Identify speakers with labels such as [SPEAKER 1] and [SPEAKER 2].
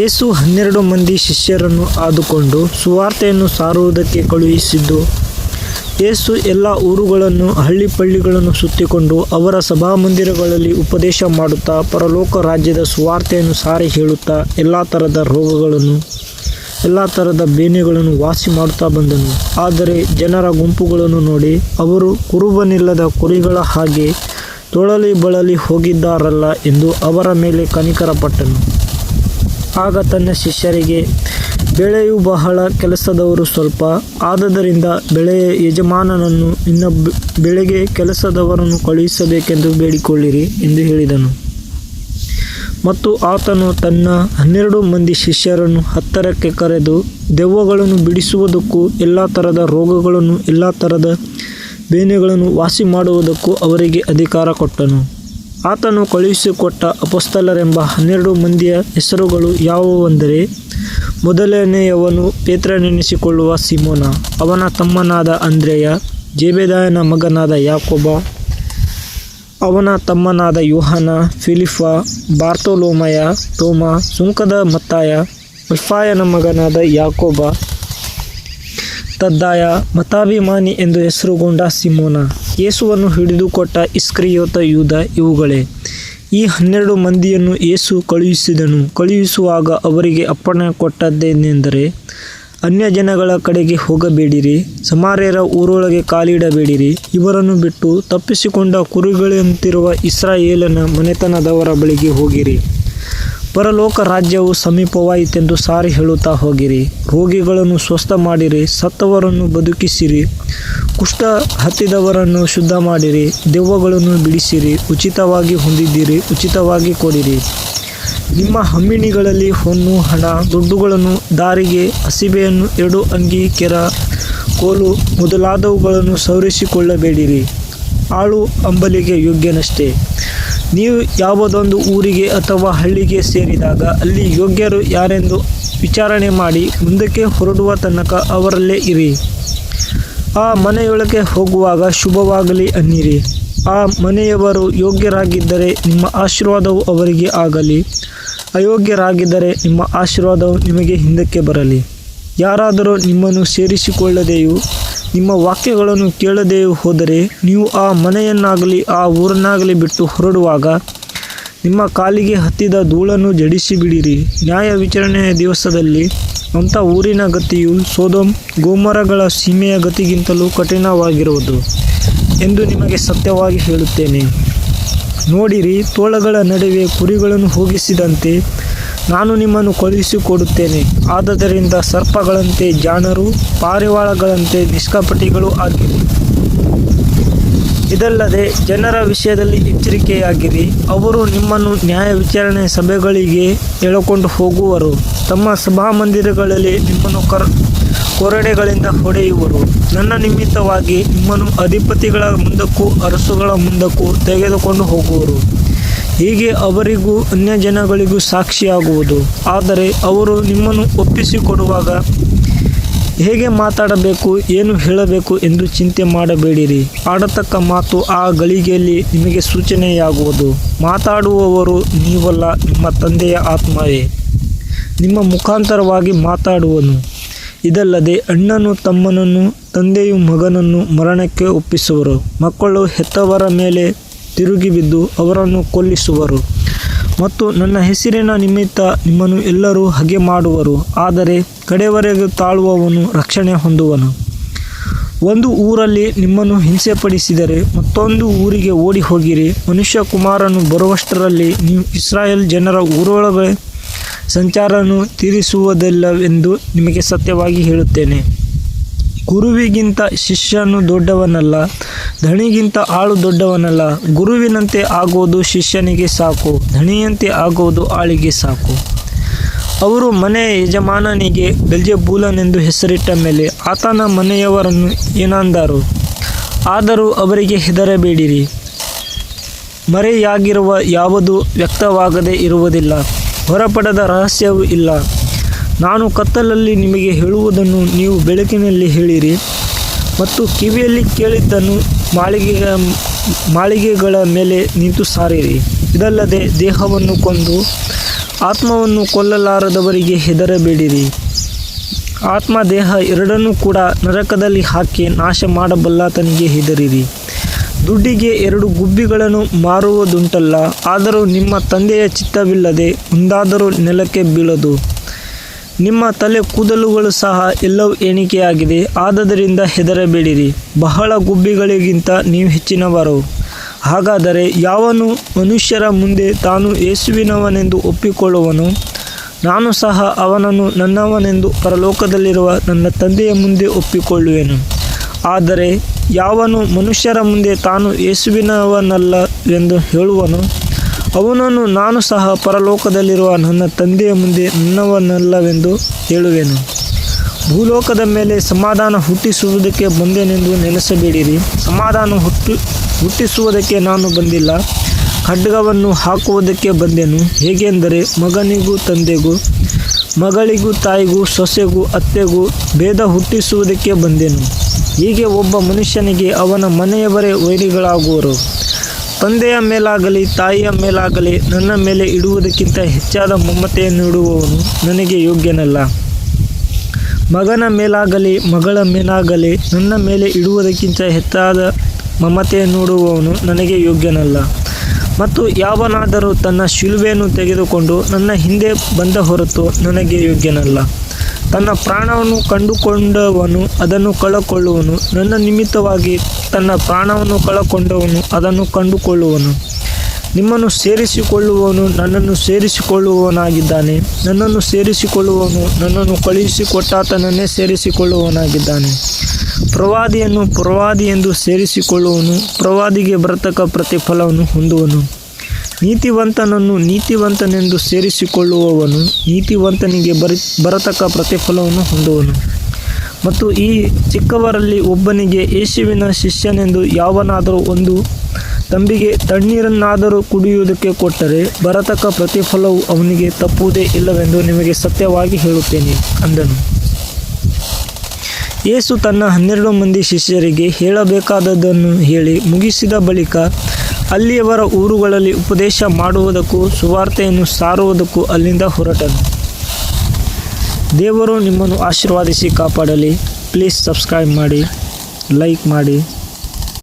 [SPEAKER 1] ಯೇಸು ಹನ್ನೆರಡು ಮಂದಿ ಶಿಷ್ಯರನ್ನು ಆದುಕೊಂಡು ಸುವಾರ್ತೆಯನ್ನು ಸಾರುವುದಕ್ಕೆ ಕಳುಹಿಸಿದ್ದು. ಯೇಸು ಎಲ್ಲ ಊರುಗಳನ್ನು, ಹಳ್ಳಿ ಪಳ್ಳಿಗಳನ್ನು ಸುತ್ತಿಕೊಂಡು ಅವರ ಸಭಾಮಂದಿರಗಳಲ್ಲಿ ಉಪದೇಶ ಮಾಡುತ್ತಾ ಪರಲೋಕ ರಾಜ್ಯದ ಸುವಾರ್ತೆಯನ್ನು ಸಾರಿ ಹೇಳುತ್ತಾ ಎಲ್ಲ ಥರದ ರೋಗಗಳನ್ನು, ಎಲ್ಲ ಥರದ ಬೇನೆಗಳನ್ನು ವಾಸಿ ಮಾಡುತ್ತಾ ಬಂದನು. ಆದರೆ ಜನರ ಗುಂಪುಗಳನ್ನು ನೋಡಿ ಅವರು ಕುರುಬನಿಲ್ಲದ ಕುರಿಗಳ ಹಾಗೆ ತೊಳಲಿ ಬಳಲಿ ಹೋಗಿದ್ದಾರಲ್ಲ ಎಂದು ಅವರ ಮೇಲೆ ಕನಿಕರಪಟ್ಟನು. ಆಗ ತನ್ನ ಶಿಷ್ಯರಿಗೆ, ಬೆಳೆಯು ಬಹಳ ಕೆಲಸದವರು ಸ್ವಲ್ಪ. ಆದದರಿಂದ ಬೆಳೆಯ ಯಜಮಾನನನ್ನು ಇನ್ನ ಬೆಳೆಗೆ ಕೆಲಸದವರನ್ನು ಕಳುಹಿಸಬೇಕೆಂದು ಬೇಡಿಕೊಳ್ಳಿರಿ ಎಂದು ಹೇಳಿದನು. ಮತ್ತು ಆತನು ತನ್ನ ಹನ್ನೆರಡು ಮಂದಿ ಶಿಷ್ಯರನ್ನು ಹತ್ತರಕ್ಕೆ ಕರೆದು, ದೆವ್ವಗಳನ್ನು ಬಿಡಿಸುವುದಕ್ಕೂ ಎಲ್ಲ ಥರದ ರೋಗಗಳನ್ನು ಎಲ್ಲ ಥರದ ಬೇನೆಗಳನ್ನು ವಾಸಿ ಮಾಡುವುದಕ್ಕೂ ಅವರಿಗೆ ಅಧಿಕಾರ ಕೊಟ್ಟನು. ಆತನು ಕಳುಹಿಸಿಕೊಟ್ಟ ಅಪಸ್ತಲರೆಂಬ ಹನ್ನೆರಡು ಮಂದಿಯ ಹೆಸರುಗಳು ಯಾವುವೆಂದರೆ, ಮೊದಲನೆಯವನು ಪೇತ್ರನೆನಿಸಿಕೊಳ್ಳುವ ಸಿಮೋನ, ಅವನ ತಮ್ಮನಾದ ಅಂದ್ರೆಯ, ಜೇಬೆದಾಯನ ಮಗನಾದ ಯಾಕೋಬ, ಅವನ ತಮ್ಮನಾದ ಯೋಹಾನ, ಫಿಲಿಫ, ಬಾರ್ತೋಲೋಮಯ, ತೋಮ, ಸುಂಕದ ಮತ್ತಾಯ, ಅಲ್ಫಾಯನ ಮಗನಾದ ಯಾಕೋಬ, ತದ್ದಾಯ, ಮತಾಭಿಮಾನಿ ಎಂದು ಹೆಸರುಗೊಂಡ ಸಿಮೋನ. ಯೇಸುವನ್ನು ಹಿಡಿದುಕೊಟ್ಟ ಇಸ್ಕ್ರಿಯೋತ ಯೂದ, ಇವುಗಳೇ. ಈ ಹನ್ನೆರಡು ಮಂದಿಯನ್ನು ಏಸು ಕಳುಹಿಸಿದನು. ಕಳುಹಿಸುವಾಗ ಅವರಿಗೆ ಅಪ್ಪಣೆ ಕೊಟ್ಟದ್ದೇನೆಂದರೆ, ಅನ್ಯಜನಗಳ ಕಡೆಗೆ ಹೋಗಬೇಡಿರಿ, ಸಮಾರ್ಯರ ಊರೊಳಗೆ ಕಾಲಿಡಬೇಡಿರಿ. ಇವರನ್ನು ಬಿಟ್ಟು ತಪ್ಪಿಸಿಕೊಂಡ ಕುರಿಗಳಂತಿರುವ ಇಸ್ರಾಯೇಲನ ಮನೆತನದವರ ಬಳಿಗೆ ಹೋಗಿರಿ. ಪರಲೋಕ ರಾಜ್ಯವು ಸಮೀಪವಾಯಿತೆಂದು ಸಾರಿ ಹೇಳುತ್ತಾ ಹೋಗಿರಿ. ರೋಗಿಗಳನ್ನು ಸ್ವಸ್ಥ ಮಾಡಿರಿ, ಸತ್ತವರನ್ನು ಬದುಕಿಸಿರಿ, ಕುಷ್ಠ ಹತ್ತಿದವರನ್ನು ಶುದ್ಧ ಮಾಡಿರಿ, ದೆವ್ವಗಳನ್ನು ಬಿಡಿಸಿರಿ, ಉಚಿತವಾಗಿ ಹೊಂದಿದ್ದೀರಿ, ಉಚಿತವಾಗಿ ಕೊಡಿರಿ. ನಿಮ್ಮ ಹಮ್ಮಿಣಿಗಳಲ್ಲಿ ಹೊನ್ನು, ಹಣ, ದುಡ್ಡುಗಳನ್ನು, ದಾರಿಗೆ ಹಸಿಬೆಯನ್ನು ಎರಡು ಅಂಗಿ, ಕೆರ, ಕೋಲು ಮೊದಲಾದವುಗಳನ್ನು ಸವರಿಸಿಕೊಳ್ಳಬೇಡಿರಿ. ಆಳು ಅಂಬಲಿಗೆ ಯೋಗ್ಯನಷ್ಟೇ. ನೀವು ಯಾವುದೊಂದು ಊರಿಗೆ ಅಥವಾ ಹಳ್ಳಿಗೆ ಸೇರಿದಾಗ ಅಲ್ಲಿ ಯೋಗ್ಯರು ಯಾರೆಂದು ವಿಚಾರಣೆ ಮಾಡಿ ಮುಂದಕ್ಕೆ ಹೊರಡುವ ತನಕ ಅವರಲ್ಲೇ ಇರಿ. ಆ ಮನೆಯೊಳಗೆ ಹೋಗುವಾಗ ಶುಭವಾಗಲಿ ಅನ್ನಿರಿ. ಆ ಮನೆಯವರು ಯೋಗ್ಯರಾಗಿದ್ದರೆ ನಿಮ್ಮ ಆಶೀರ್ವಾದವು ಅವರಿಗೆ ಆಗಲಿ. ಅಯೋಗ್ಯರಾಗಿದ್ದರೆ ನಿಮ್ಮ ಆಶೀರ್ವಾದವು ನಿಮಗೆ ಹಿಂದಕ್ಕೆ ಬರಲಿ. ಯಾರಾದರೂ ನಿಮ್ಮನ್ನು ಸೇರಿಸಿಕೊಳ್ಳದೆಯೂ ನಿಮ್ಮ ವಾಕ್ಯಗಳನ್ನು ಕೇಳದೆ ಹೋದರೆ ನೀವು ಆ ಮನೆಯನ್ನಾಗಲಿ, ಆ ಊರನ್ನಾಗಲಿ ಬಿಟ್ಟು ಹೊರಡುವಾಗ ನಿಮ್ಮ ಕಾಲಿಗೆ ಹತ್ತಿದ ಧೂಳನ್ನು ಜಡಿಸಿ ಬಿಡಿರಿ ನ್ಯಾಯ ವಿಚಾರಣೆಯ ದಿವಸದಲ್ಲಿ ಅಂಥ ಊರಿನ ಗತಿಯು ಸೋದಂ ಗೋಮರಗಳ ಸೀಮೆಯ ಗತಿಗಿಂತಲೂ ಕಠಿಣವಾಗಿರುವುದು ಎಂದು ನಿಮಗೆ ಸತ್ಯವಾಗಿ ಹೇಳುತ್ತೇನೆ. ನೋಡಿರಿ, ತೋಳಗಳ ನಡುವೆ ಕುರಿಗಳನ್ನು ಹೋಗಿಸಿದಂತೆ ನಾನು ನಿಮ್ಮನ್ನು ಕಳುಹಿಸಿಕೊಡುತ್ತೇನೆ ಆದ್ದರಿಂದ ಸರ್ಪಗಳಂತೆ ಜಾಣರು, ಪಾರಿವಾಳಗಳಂತೆ ನಿಷ್ಕಪಟಿಗಳು ಆಗಿವೆ ಇದಲ್ಲದೆ ಜನರ ವಿಷಯದಲ್ಲಿ ಎಚ್ಚರಿಕೆಯಾಗಿರಿ. ಅವರು ನಿಮ್ಮನ್ನು ನ್ಯಾಯ ವಿಚಾರಣೆ ಸಭೆಗಳಿಗೆ ಎಳೆಕೊಂಡು ಹೋಗುವರು. ತಮ್ಮ ಸಭಾಮಂದಿರಗಳಲ್ಲಿ ನಿಮ್ಮನ್ನು ಕರ್, ಕೊರಡೆಗಳಿಂದ ಹೊಡೆಯುವರು. ನನ್ನ ನಿಮಿತ್ತವಾಗಿ ನಿಮ್ಮನ್ನು ಅಧಿಪತಿಗಳ ಮುಂದಕ್ಕೂ ಅರಸುಗಳ ಮುಂದಕ್ಕೂ ತೆಗೆದುಕೊಂಡು ಹೋಗುವರು. ಹೀಗೆ ಅವರಿಗೂ ಅನ್ಯ ಜನಗಳಿಗೂ ಸಾಕ್ಷಿಯಾಗುವುದು. ಆದರೆ ಅವರು ನಿಮ್ಮನ್ನು ಒಪ್ಪಿಸಿಕೊಡುವಾಗ ಹೇಗೆ ಮಾತಾಡಬೇಕು, ಏನು ಹೇಳಬೇಕು ಎಂದು ಚಿಂತೆ ಮಾಡಬೇಡಿರಿ. ಆಡತಕ್ಕ ಮಾತು ಆ ಗಳಿಗೆಯಲ್ಲಿ ನಿಮಗೆ ಸೂಚನೆಯಾಗುವುದು. ಮಾತಾಡುವವರು ನೀವಲ್ಲ, ನಿಮ್ಮ ತಂದೆಯ ಆತ್ಮವೇ. ನಿಮ್ಮ ಮುಖಾಂತರವಾಗಿ ಮಾತಾಡುವನು. ಇದಲ್ಲದೆ ಅಣ್ಣನು ತಮ್ಮನನ್ನು, ತಂದೆಯು ಮಗನನ್ನು ಮರಣಕ್ಕೆ ಒಪ್ಪಿಸುವರು. ಮಕ್ಕಳು ಹೆತ್ತವರ ಮೇಲೆ ತಿರುಗಿ ಬಿದ್ದು ಅವರನ್ನು ಕೊಲ್ಲಿಸುವರು. ಮತ್ತು ನನ್ನ ಹೆಸರಿನ ನಿಮಿತ್ತ ನಿಮ್ಮನ್ನು ಎಲ್ಲರೂ ಹಗೆ ಮಾಡುವರು, ಆದರೆ ಕಡೆವರೆಗೂ ತಾಳುವವನು ರಕ್ಷಣೆ ಹೊಂದುವನು. ಒಂದು ಊರಲ್ಲಿ ನಿಮ್ಮನ್ನು ಹಿಂಸೆಪಡಿಸಿದರೆ ಮತ್ತೊಂದು ಊರಿಗೆ ಓಡಿ ಹೋಗಿರಿ ಮನುಷ್ಯ ಕುಮಾರನು ಬರುವಷ್ಟರಲ್ಲಿ ನೀವು ಇಸ್ರಾಯೇಲ್ ಜನರ ಊರೊಳಗೆ ಸಂಚಾರವನ್ನು ತೀರಿಸುವುದಿಲ್ಲವೆಂದು ನಿಮಗೆ ಸತ್ಯವಾಗಿ ಹೇಳುತ್ತೇನೆ. ಗುರುವಿಗಿಂತ ಶಿಷ್ಯನು ದೊಡ್ಡವನಲ್ಲ ಧಣಿಗಿಂತ ಆಳು ದೊಡ್ಡವನಲ್ಲ, ಗುರುವಿನಂತೆ ಆಗುವುದು ಶಿಷ್ಯನಿಗೆ ಸಾಕು, ಧಣಿಯಂತೆ ಆಗುವುದು ಆಳಿಗೆ ಸಾಕು. ಅವರು ಮನೆ ಯಜಮಾನನಿಗೆ ಬೆಲ್ಜೆಬೂಲನೆಂದು ಹೆಸರಿಟ್ಟ ಮೇಲೆ ಆತನ ಮನೆಯವರನ್ನು ಏನಂದರು? ಆದರೂ ಅವರಿಗೆ ಹೆದರಬೇಡಿರಿ. ಮರೆಯಾಗಿರುವ ಯಾವುದು ವ್ಯಕ್ತವಾಗದೇ ಇರುವುದಿಲ್ಲ, ಹೊರಪಡದ ರಹಸ್ಯವೂ ಇಲ್ಲ. ನಾನು ಕತ್ತಲಲ್ಲಿ ನಿಮಗೆ ಹೇಳುವುದನ್ನು ನೀವು ಬೆಳಕಿನಲ್ಲಿ ಹೇಳಿರಿ ಮತ್ತು ಕಿವಿಯಲ್ಲಿ ಕೇಳಿದ್ದನ್ನು ಮಾಳಿಗೆಯ ಮಾಳಿಗೆಗಳ ಮೇಲೆ ನಿಂತು ಸಾರಿರಿ. ಇದಲ್ಲದೆ ದೇಹವನ್ನು ಕೊಂದು ಆತ್ಮವನ್ನು ಕೊಲ್ಲಲಾರದವರಿಗೆ ಹೆದರಬೇಡಿರಿ. ಆತ್ಮ ದೇಹ ಎರಡನ್ನೂ ಕೂಡ ನರಕದಲ್ಲಿ ಹಾಕಿ ನಾಶ ಮಾಡಬಲ್ಲಾತನಿಗೆ ಹೆದರಿರಿ. ದುಡ್ಡಿಗೆ ಎರಡು ಗುಬ್ಬಿಗಳನ್ನು ಮಾರುವುದುಂಟಲ್ಲ, ಆದರೂ ನಿಮ್ಮ ತಂದೆಯ ಚಿತ್ತವಿಲ್ಲದೆ ಒಂದಾದರೂ ನೆಲಕ್ಕೆ ಬೀಳದು. ನಿಮ್ಮ ತಲೆ ಕೂದಲುಗಳು ಸಹ ಎಲ್ಲವೂ ಎಣಿಕೆಯಾಗಿದೆ, ಆದ್ದರಿಂದ ಹೆದರಬೇಡಿರಿ. ಬಹಳ ಗುಬ್ಬಿಗಳಿಗಿಂತ ನೀವು ಹೆಚ್ಚಿನವರು. ಹಾಗಾದರೆ ಯಾವನು ಮನುಷ್ಯರ ಮುಂದೆ ತಾನು ಯೇಸುವಿನವನೆಂದು ಒಪ್ಪಿಕೊಳ್ಳುವನು? ನಾನು ಸಹ ಅವನನ್ನು ನನ್ನವನೆಂದು ಪರಲೋಕದಲ್ಲಿರುವ ನನ್ನ ತಂದೆಯ ಮುಂದೆ ಒಪ್ಪಿಕೊಳ್ಳುವೆನು. ಆದರೆ ಯಾವನು ಮನುಷ್ಯರ ಮುಂದೆ ತಾನು ಯೇಸುವಿನವನಲ್ಲ ಎಂದು ಹೇಳುವನು? ಅವನನ್ನು ನಾನು ಸಹ ಪರಲೋಕದಲ್ಲಿರುವ ನನ್ನ ತಂದೆಯ ಮುಂದೆ ನನ್ನವನ್ನಲ್ಲವೆಂದು ಹೇಳುವೆನು. ಭೂಲೋಕದ ಮೇಲೆ ಸಮಾಧಾನ ಹುಟ್ಟಿಸುವುದಕ್ಕೆ ಬಂದೆನೆಂದು ನೆನೆಸಬೇಡಿರಿ. ಸಮಾಧಾನ ಹುಟ್ಟು, ಹುಟ್ಟಿಸುವುದಕ್ಕೆ ನಾನು ಬಂದಿಲ್ಲ. ಖಡ್ಗವನ್ನು ಹಾಕುವುದಕ್ಕೆ ಬಂದೆನು. ಹೇಗೆಂದರೆ ಮಗನಿಗೂ ತಂದೆಗೂ, ಮಗಳಿಗೂ ತಾಯಿಗೂ, ಸೊಸೆಗೂ, ಅತ್ತೆಗೂ ಭೇದ ಹುಟ್ಟಿಸುವುದಕ್ಕೆ ಬಂದೆನು. ಹೀಗೆ ಒಬ್ಬ ಮನುಷ್ಯನಿಗೆ ಅವನ ಮನೆಯವರೇ ವೈರಿಗಳಾಗುವರು. ತಂದೆಯ ಮೇಲಾಗಲಿ, ತಾಯಿಯ ಮೇಲಾಗಲಿ ನನ್ನ ಮೇಲೆ ಇಡುವುದಕ್ಕಿಂತ ಹೆಚ್ಚಾದ ಮಮತೆಯನ್ನು ಇಡುವವನು ನನಗೆ ಯೋಗ್ಯನಲ್ಲ. ಮಗನ ಮೇಲಾಗಲಿ, ಮಗಳ ಮೇಲಾಗಲಿ ನನ್ನ ಮೇಲೆ ಇಡುವುದಕ್ಕಿಂತ ಹೆಚ್ಚಾದ ಮಮತೆಯನ್ನು ಇಡುವವನು ನನಗೆ ಯೋಗ್ಯನಲ್ಲ. ಮತ್ತು ಯಾವನಾದರೂ ತನ್ನ ಶಿಲುವೆಯನ್ನು ತೆಗೆದುಕೊಂಡು ನನ್ನ ಹಿಂದೆ ಬಂದ ಹೊರತು ನನಗೆ ಯೋಗ್ಯನಲ್ಲ. ತನ್ನ ಪ್ರಾಣವನ್ನು ಕಂಡುಕೊಂಡವನು, ಅದನ್ನು ಕಳಕೊಳ್ಳುವನು. ನನ್ನ ನಿಮಿತ್ತವಾಗಿ ತನ್ನ ಪ್ರಾಣವನ್ನು ಕಳಕೊಂಡವನು, ಅದನ್ನು ಕಂಡುಕೊಳ್ಳುವನು. ನಿಮ್ಮನ್ನು ಸೇರಿಸಿಕೊಳ್ಳುವವನು ನನ್ನನ್ನು ಸೇರಿಸಿಕೊಳ್ಳುವವನಾಗಿದ್ದಾನೆ. ನನ್ನನ್ನು ಸೇರಿಸಿಕೊಳ್ಳುವವನು ನನ್ನನ್ನು ಕಳುಹಿಸಿಕೊಟ್ಟಾತನನ್ನೇ ಸೇರಿಸಿಕೊಳ್ಳುವವನಾಗಿದ್ದಾನೆ. ಪ್ರವಾದಿಯನ್ನು ಪ್ರವಾದಿ ಎಂದು ಸೇರಿಸಿಕೊಳ್ಳುವನು. ಪ್ರವಾದಿಗೆ ಬರತಕ್ಕ ಪ್ರತಿಫಲವನ್ನು ಹೊಂದುವನು. ನೀತಿವಂತನನ್ನು ನೀತಿವಂತನೆಂದು ಸೇರಿಸಿಕೊಳ್ಳುವವನು ನೀತಿವಂತನಿಗೆ ಬರಿ, ಬರತಕ್ಕ ಪ್ರತಿಫಲವನ್ನು ಹೊಂದುವನು. ಮತ್ತು ಈ ಚಿಕ್ಕವರಲ್ಲಿ ಒಬ್ಬನಿಗೆ ಯೇಸುವಿನ ಶಿಷ್ಯನೆಂದು ಯಾವನಾದರೂ ಒಂದು ತಂಬಿಗೆ ತಣ್ಣೀರನ್ನಾದರೂ ಕುಡಿಯುವುದಕ್ಕೆ ಕೊಟ್ಟರೆ ಬರತಕ್ಕ ಪ್ರತಿಫಲವು ಅವನಿಗೆ ತಪ್ಪುವುದೇ ಇಲ್ಲವೆಂದು ನಿಮಗೆ ಸತ್ಯವಾಗಿ ಹೇಳುತ್ತೇನೆ, ಅಂದನು. ಯೇಸು ತನ್ನ ಹನ್ನೆರಡು ಮಂದಿ ಶಿಷ್ಯರಿಗೆ ಹೇಳಬೇಕಾದದ್ದನ್ನು ಹೇಳಿ ಮುಗಿಸಿದ ಬಳಿಕ ಅಲ್ಲಿಯವರ ಊರುಗಳಲ್ಲಿ ಉಪದೇಶ ಮಾಡುವುದಕ್ಕೂ ಸುವಾರ್ತೆಯನ್ನು ಸಾರುವುದಕ್ಕೂ ಅಲ್ಲಿಂದ ಹೊರಟನು. ದೇವರು ನಿಮ್ಮನ್ನು ಆಶೀರ್ವಾದಿಸಿ ಕಾಪಾಡಲಿ. ಪ್ಲೀಸ್ ಸಬ್ಸ್ಕ್ರೈಬ್ ಮಾಡಿ ಲೈಕ್ ಮಾಡಿ.